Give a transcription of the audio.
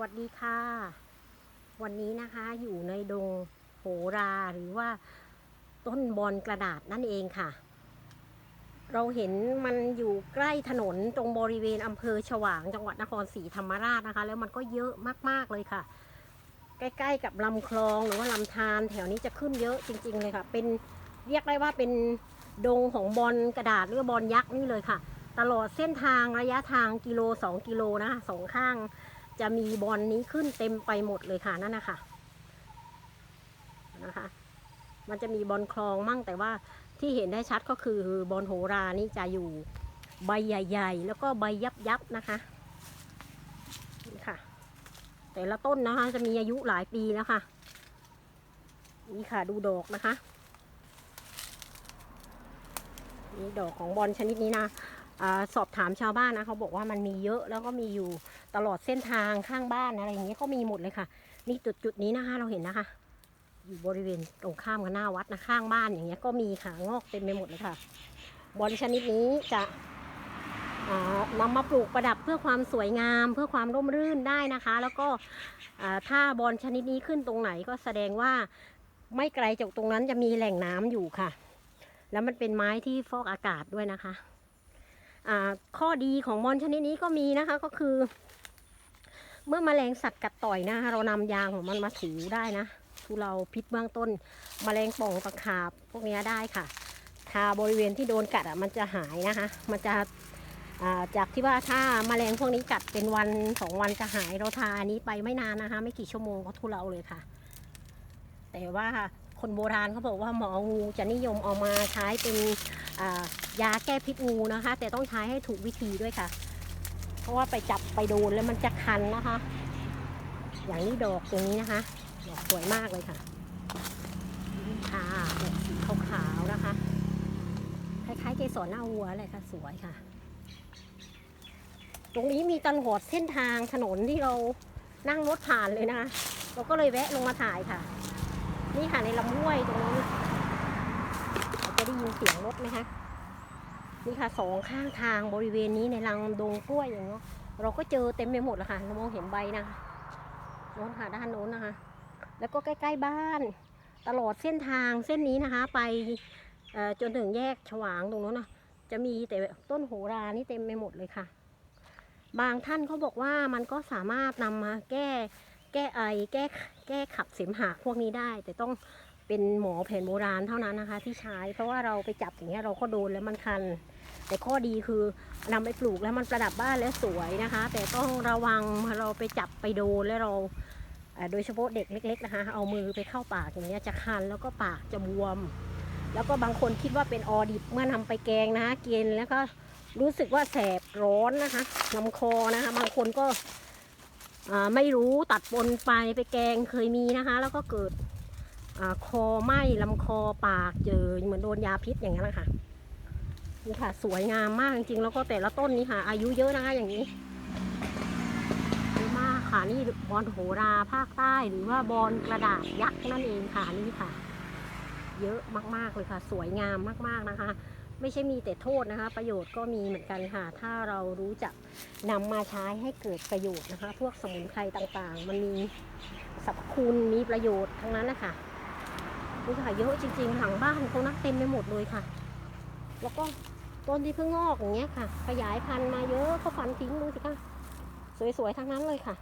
วัสดีค่ะ วันนี้นะคะอยู่ในดงโหราหรือว่าต้นบอนกระดาษนั่นเองค่ะ เราเห็นมันอยู่ใกล้ถนนตรงบริเวณอำเภอฉวางจังหวัดนครศรีธรรมราชนะคะ แล้วมันก็เยอะมากๆเลยค่ะ ใกล้ๆกับลำคลองหรือว่าลำธารแถวนี้จะขึ้นเยอะจริง ๆ เลยค่ะ เป็นเรียกได้ว่าเป็นดงของบอลกระดาษหรือบอลยักษ์นี่เลยค่ะ ตลอดเส้นทางระยะทางกิโลสองกิโลนะคะสองข้าง จะมีบอลนี้ขึ้นเต็มไปหมดเลยค่ะนั่นนะคะนะคะ มันจะมีบอลคลองมั่งแต่ว่าที่เห็นได้ชัดก็คือบอลโหรานี่จะอยู่ใบใหญ่ๆ แล้วก็ใบยับๆนะคะนี่ค่ะ แต่ละต้นนะคะ จะมีอายุหลายปีแล้วค่ะ นี่ค่ะดูดอกนะคะนี่ดอกของบอลชนิดนี้นะ อสอบถามชาวบ้านนะเขาบอกว่ามันมีเยอะแล้วก็มีอยู่ตลอดเส้นทางข้างบ้านอะไรอย่างเงี้ยก็มีหมดเลยค่ะ นี่จุดจุดนี้นะคะเราเห็นนะคะ อยู่บริเวณตรงข้ามกับหน้าวัดนะข้างบ้านอย่างเงี้ยก็มีค่ะงอกเต็มไปหมดเลยค่ะ บอลชนิดนี้จะอ่านำมาปลูกประดับเพื่อความสวยงาม เพื่อความร่มรื่นได้นะคะ แล้วก็ถ้าบอลชนิดนี้ขึ้นตรงไหนก็แสดงว่าไม่ไกลจากตรงนั้นจะมีแหล่งน้ำอยู่ค่ะ แล้วมันเป็นไม้ที่ฟอกอากาศด้วยนะคะ ข้อดีของบอลชนิดนี้ก็มีนะคะก็คือ เมื่อมแมลงสัตว์กัดต่อยนะคะเรานำยางของมันมาถูได้นะทุเราพิษเบื้องต้นแมลงป่องตะขาบพวกนี้ได้ค่ะ ทาบริเวณที่โดนกัดอะมันจะหายนะคะ มันจะจากที่ว่าถ้าแมลงพวกนี้กัดเป็นวันสองวันจะหายเราทาอันนี้ไปไม่นานนะคะ ไม่กี่ชั่วโมงก็ทุเลาเลยค่ะ แต่ว่าคนโบราณเขาบอกว่าหมองูจะนิยมเอามาใช้เป็นอ่า ยาแก้พิษงูนะคะ แต่ต้องใช้ให้ถูกวิธีด้วยค่ะ เพราะว่าไปจับไปโดนแล้วมันจะคันนะคะ อย่างนี้ดอกตรงนี้นะคะดอกสวยมากเลยค่ะค่ะดอกสีขาวๆนะคะคล้ายๆเกสรหน้าวัวเลยค่ะ สวยค่ะ ตรงนี้มีตลอดเส้นทางถนนที่เรานั่งรถผ่านเลยนะคะเราก็เลยแวะลงมาถ่ายค่ะ นี่ค่ะในลำห้วยตรงนี้จะได้ยินเสียงรถไหมคะ นี่ค่ะสองข้างทางบริเวณนี้ในรังดงกล้วยอย่างเงี้ยเราก็เจอเต็มไปหมดแล้วค่ะเรามองเห็นใบนะคะโน้นค่ะด้านโน้นนะคะ แล้วก็ใกล้ๆบ้าน ตลอดเส้นทางเส้นนี้นะคะ ไปจนถึงแยกฉวางตรงโน้นนะจะมีแต่ต้นโหรานี่เต็มไปหมดเลยค่ะ บางท่านเขาบอกว่ามันก็สามารถนำมาแก้แก้ไอแก้แก้ขับเสมหะพวกนี้ได้ แต่ต้องเป็นหมอแผนโบราณเท่านั้นนะคะ ที่ใช้เพราะว่าเราไปจับอย่างเงี้ยเราก็โดนแล้วมันคัน แต่ข้อดีคือนำไปปลูกแล้วมันประดับบ้านแล้วสวยนะคะ แต่ต้องระวังเราไปจับไปโดนแล้วเราโดยเฉพาะเด็กเล็ก ๆ นะคะ เอามือไปเข้าปากอย่างเงี้ยจะคันแล้วก็ปากจะบวม แล้วก็บางคนคิดว่าเป็นออดิบเมื่อนำไปแกงนะคะกินแล้วก็รู้สึกว่าแสบร้อนนะคะลำคอนะคะ บางคนก็ไม่รู้ตัดปนไปไปแกงเคยมีนะคะ แล้วก็เกิดอคอไหม้ลำคอปากเจอเหมือนโดนยาพิษอย่างนั้นนะคะ นี่ค่ะสวยงามมากจริงๆ แล้วก็แต่ละต้นนี้ค่ะ อายุเยอะนะคะอย่างนี้เยอะมากค่ะนี่บอลโหราภาคใต้หรือว่าบอลกระดาษยักษ์นั่นเองค่ะนี่ค่ะ เยอะมากๆเลยค่ะ สวยงามมากๆนะคะ ไม่ใช่มีแต่โทษนะคะ ประโยชน์ก็มีเหมือนกันค่ะ ถ้าเรารู้จักนำมาใช้ให้เกิดประโยชน์นะคะ พวกสมุนไพรต่างๆ มันมีสรรพคุณมีประโยชน์ทั้งนั้นนะคะนี่ค่ะเยอะจริงๆหลังบ้านเขานักเต็มไปหมดเลยค่ะ แล้วก็ ต้นที่เพิ่งงอกอย่างเงี้ยค่ะ ขยายพันธุ์มาเยอะเขาฟันทิ้งดูสิคะสวยๆทั้งนั้นเลยค่ะ